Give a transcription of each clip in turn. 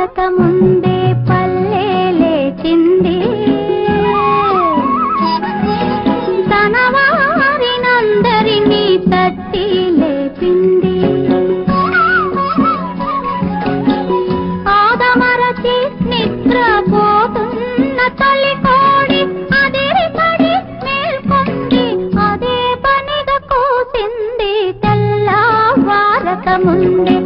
ముందే పల్లె లేచింది. తన వారినందరినీ తట్టి లేచింది. ఆదమరచి నిద్రపోతున్న తల్లి కోడి అదిరిపడి మేల్కొంది అదే పనిగా కూసింది తెల్లవారక ముందే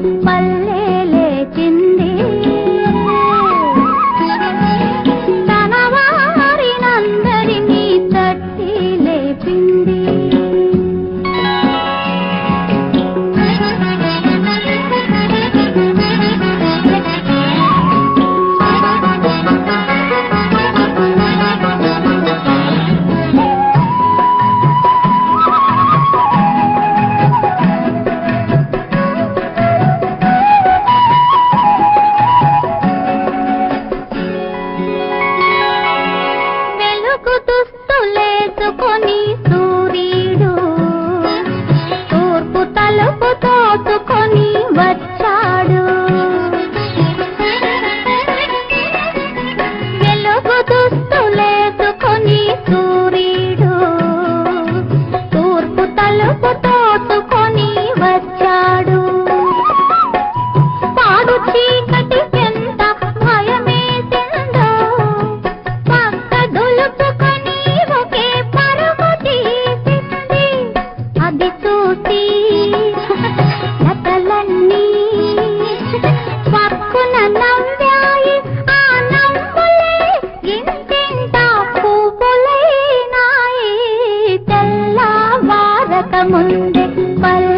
తూర్పు రాకముందే పల్ల